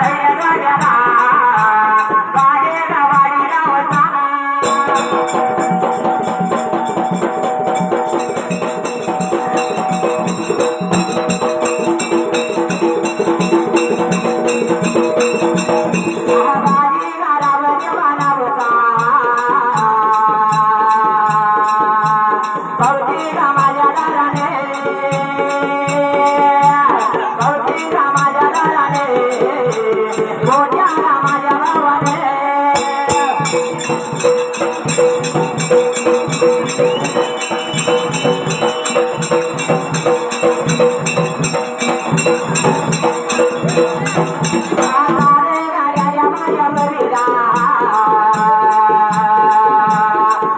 రాయ రాయ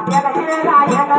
ఎనశివేగా ఎన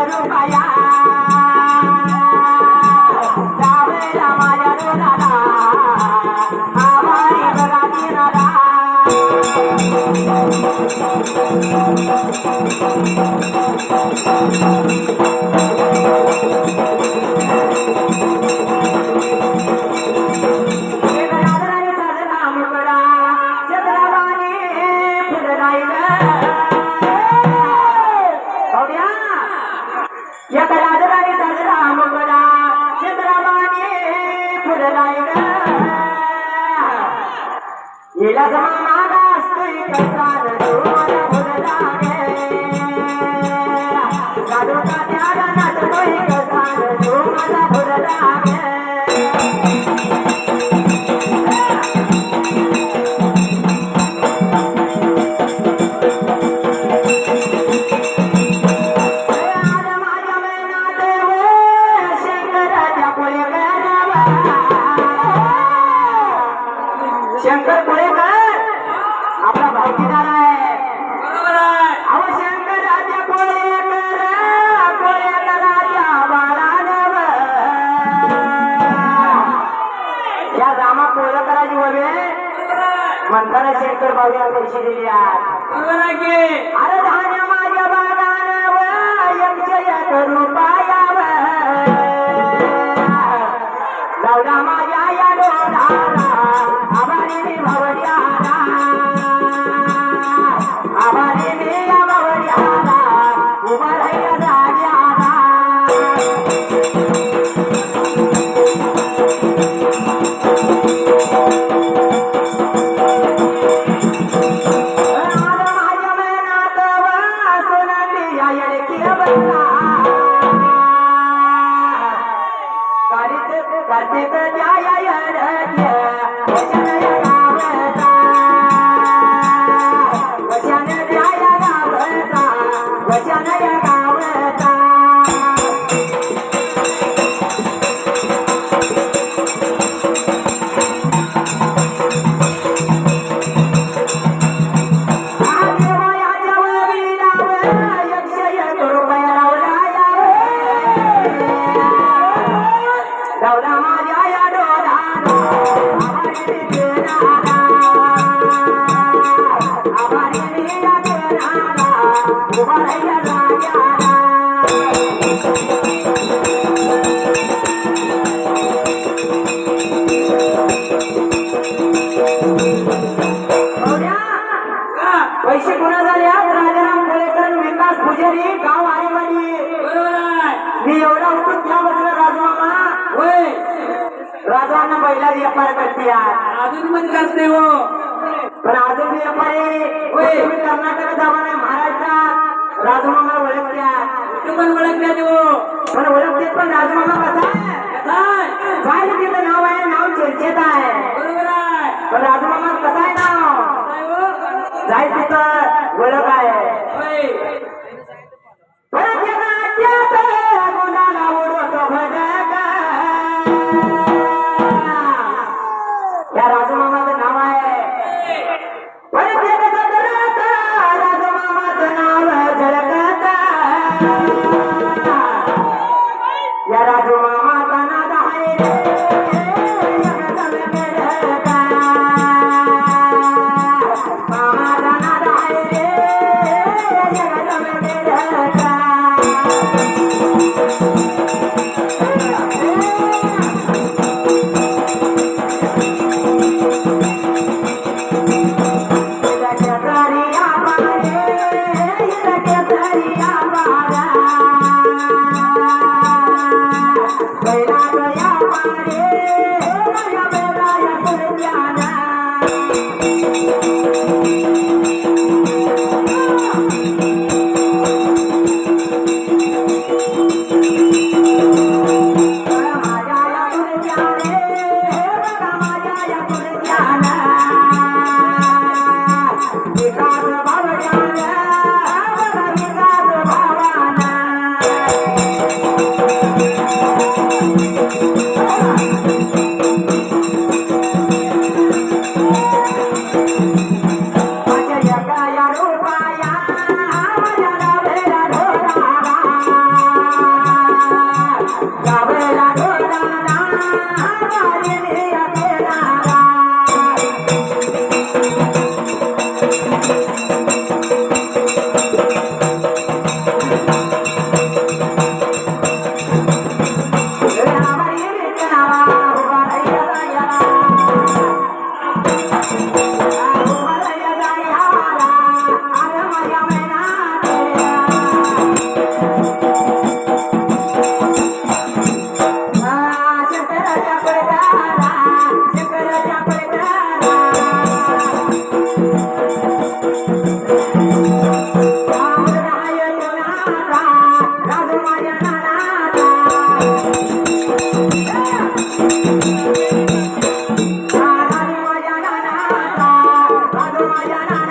Bye. तेरा तेरा तेरा तेरा तेरा Narayana.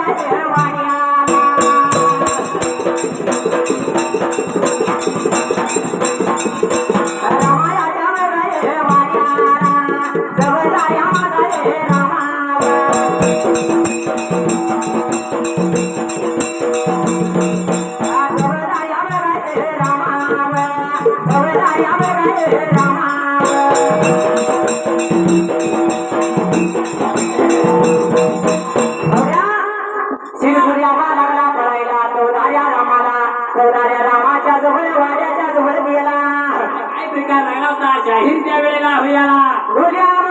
जाहीर त्या वेळेला होयाला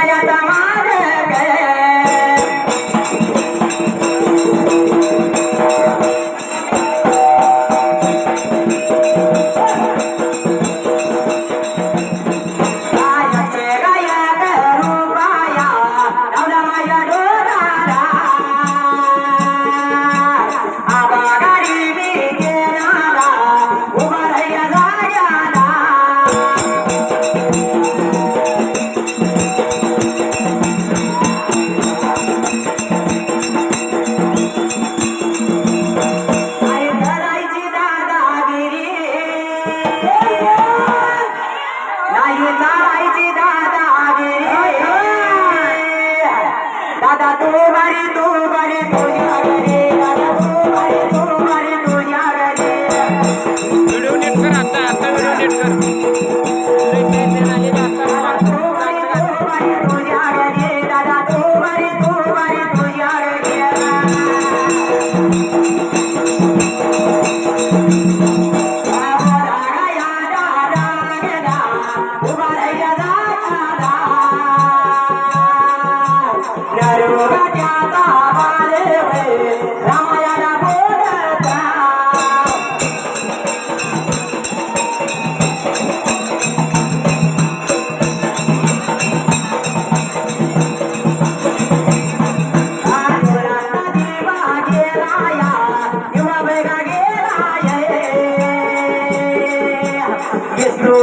जाता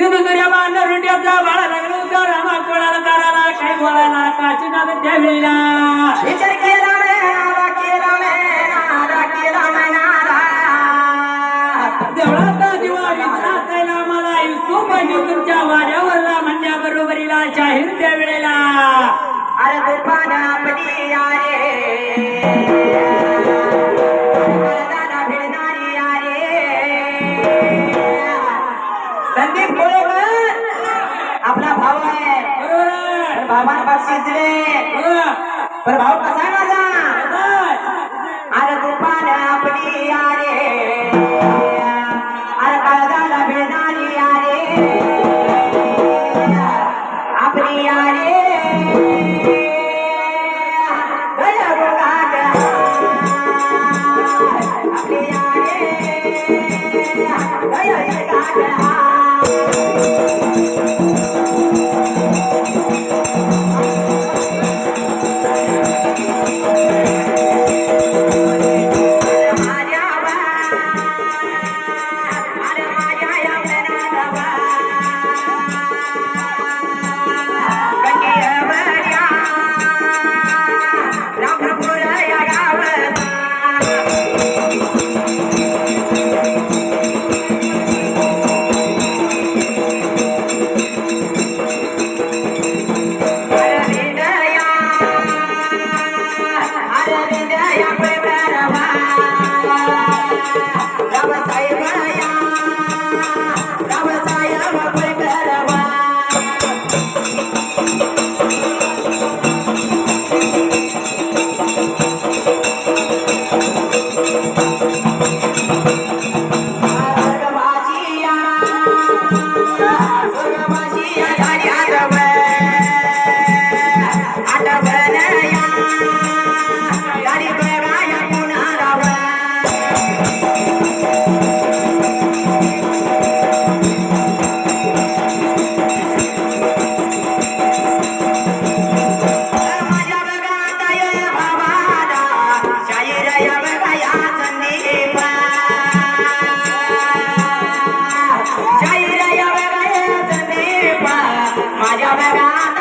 सिंधुदुर्या बाळा लागला रामा कोणाला दाराला बोलायला काची विचार केला केला केला देवळाचा विचारायला मला युसुफ तुमच्या वाऱ्यावरला म्हणण्याबरोबरीला जाहीर त्या वेळेला પ્રભાવ પાસે Thank. माझ्या बघात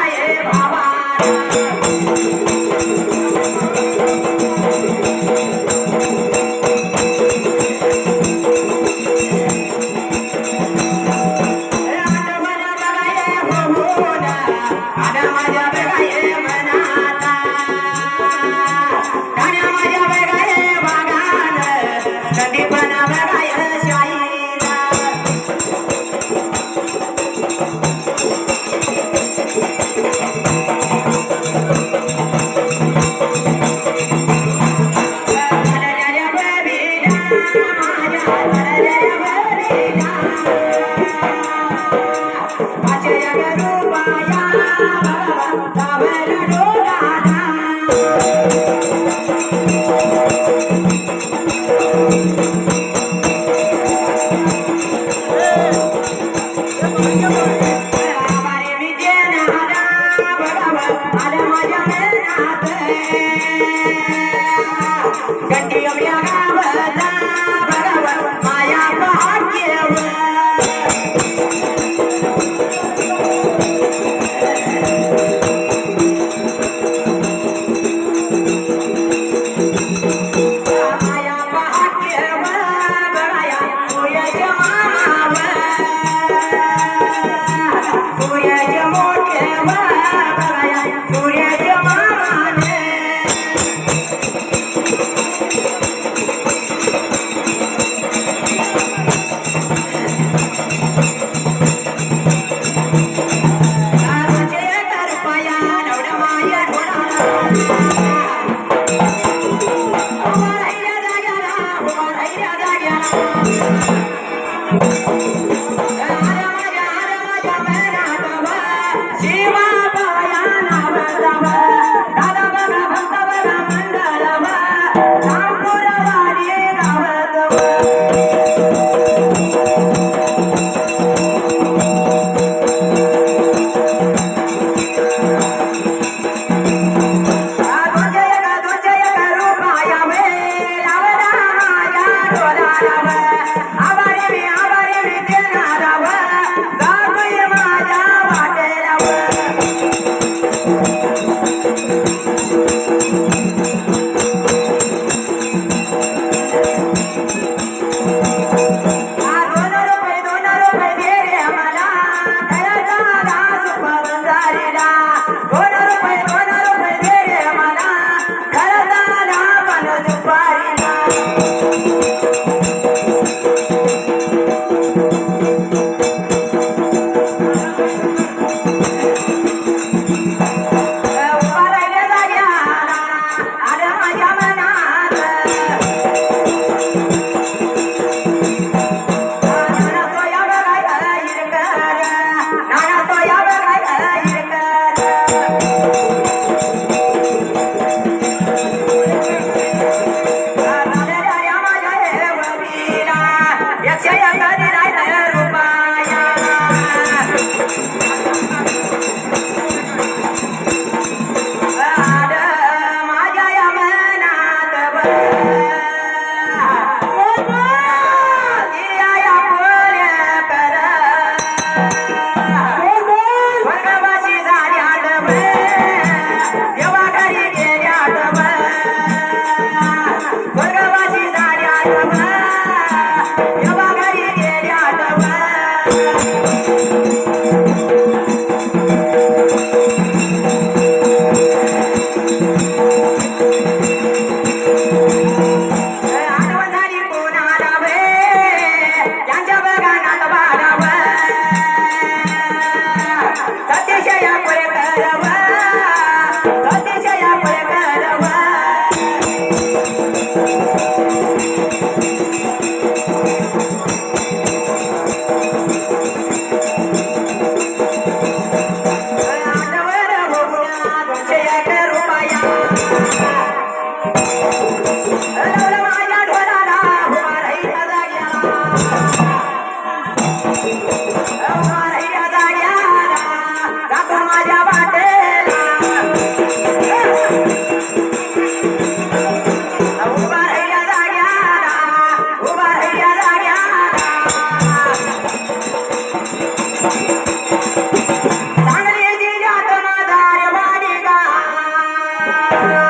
Bye.